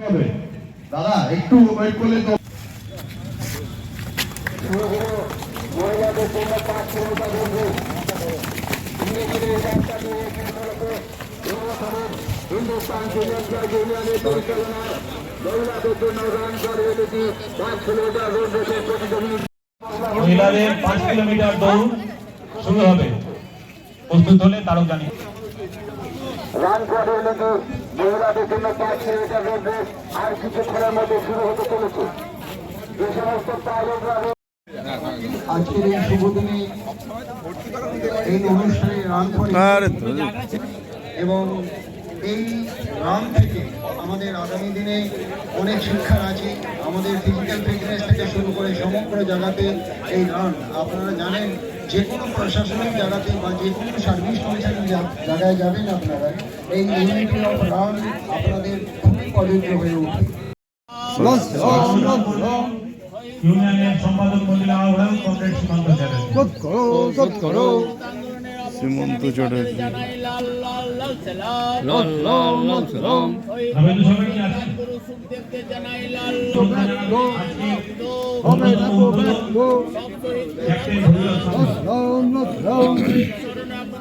দাদা, একটু ওয়েট করলে তো মহিলাদের জন্য পাঁচ কিলোমিটার রোড মহিলাদের পাঁচ কিলোমিটার দৌড় শুরু হবে। প্রস্তুত হলে তারও জানি রান করে এটি মহিলাদের জন্য পাঁচ কিলোমিটার রোড রেস আর কিছুক্ষণের মধ্যে শুরু হতে চলেছে। যে সমস্ত পাইলটরা আজকের এই শুভ দিনে এই অনুষ্ঠানে রান করে এবং এই রান থেকে আমাদের আগামী দিনে অনেক শিক্ষার আছে। আমাদের ফিজিক্যাল ফিটনেস থেকে সমগ্র জায়গাতে এই রান আপনারা জানেন যে কোনো প্রশাসনিক জায়গাতে বা যে কোনো সার্ভিস কমিশনের জায়গায় যাবেন আপনারা এই ইউনিটি অফ রান আপনাদের খুবই প্রযোজ্য হয়ে ইউনিয়নের সম্পাদক মহিলা সীমান্ত চ্যাটার্জি রবীন্দ্র সবাই কি আছেন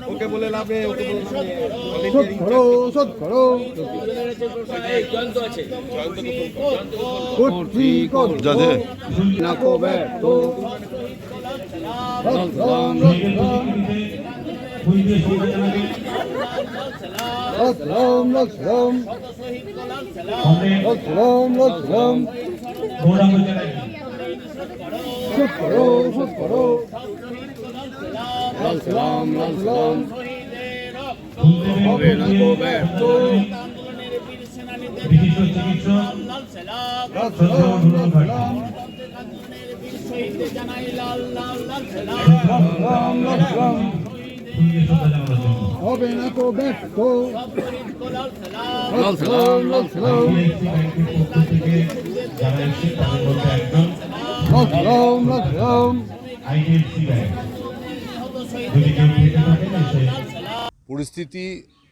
ওকে বলে লাভে ওকে যাদের গৌরাঙ্গ চ্যাটার্জি বিশিষ্ট চিকিৎসক শ্রদ্ধেয় নুরুল ভাটি ফুলকে শ্রদ্ধা জানানোর জন্য হবে না তো ব্যর্থ তাদের মধ্যে একজন আইডিএফসি ব্যাংক যদি কেউ থেকে পরিস্থিতি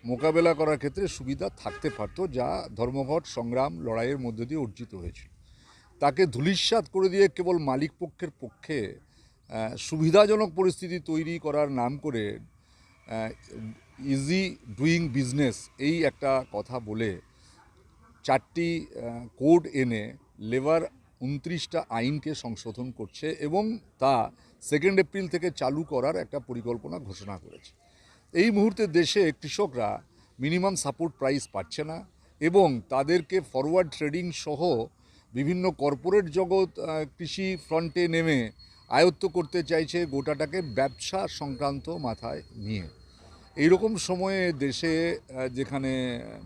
মোকাবেলা করার ক্ষেত্রে সুবিধা থাকতে পারতো, যা ধর্মঘট, সংগ্রাম, লড়াইয়ের মধ্য দিয়ে অর্জিত হয়েছিল। তাকে ধূলিসাৎ করে দিয়ে কেবল মালিক পক্ষের পক্ষে সুবিধাজনক পরিস্থিতি তৈরি করার নাম করে ইজি ডুইং বিজনেস এই একটা কথা বলে, চারটি কোড এনে লেবার উনত্রিশটা আইনকে সংশোধন করছে এবং তা সেকেন্ড এপ্রিল থেকে চালু করার একটা পরিকল্পনা ঘোষণা করেছে। এই মুহূর্তে দেশে কৃষকরা মিনিমাম সাপোর্ট প্রাইস পাচ্ছে না এবং তাদেরকে ফরওয়ার্ড ট্রেডিং সহ বিভিন্ন কর্পোরেট জগৎ কৃষি ফ্রন্টে নেমে আয়ত্ত করতে চাইছে গোটাটাকে ব্যবসা সংক্রান্ত মাথায় নিয়ে। এইরকম সময়ে দেশে যেখানে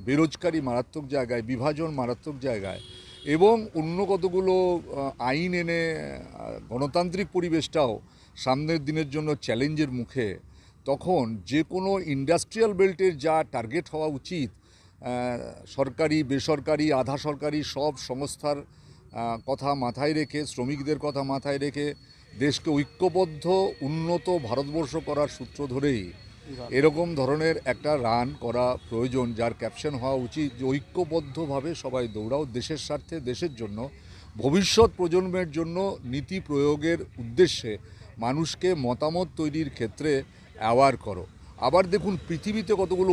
বেরোজগারি মারাত্মক জায়গায়, বিভাজন মারাত্মক জায়গায় এবং অন্য কতগুলো আইন এনে গণতান্ত্রিক পরিবেশটাও সামনের দিনের জন্য চ্যালেঞ্জের মুখে, তখন যে কোনো ইন্ডাস্ট্রিয়াল বেল্টের যা টার্গেট হওয়া উচিত সরকারি, বেসরকারি, আধা সরকারি সব সংস্থার কথা মাথায় রেখে, শ্রমিকদের কথা মাথায় রেখে, দেশকে ঐক্যবদ্ধ, উন্নত ভারতবর্ষ করার সূত্র ধরেই এরকম ধরনের একটা রান করা প্রয়োজন, যার ক্যাপশন হওয়া উচিত যে ঐক্যবদ্ধভাবে সবাই দৌড়াও, দেশের স্বার্থে, দেশের জন্য। ভবিষ্যৎ প্রজন্মের জন্য নীতি প্রয়োগের উদ্দেশ্যে মানুষকে মতামত তৈরির ক্ষেত্রে অ্যাওয়ার করো। আবার দেখুন, পৃথিবীতে কতগুলো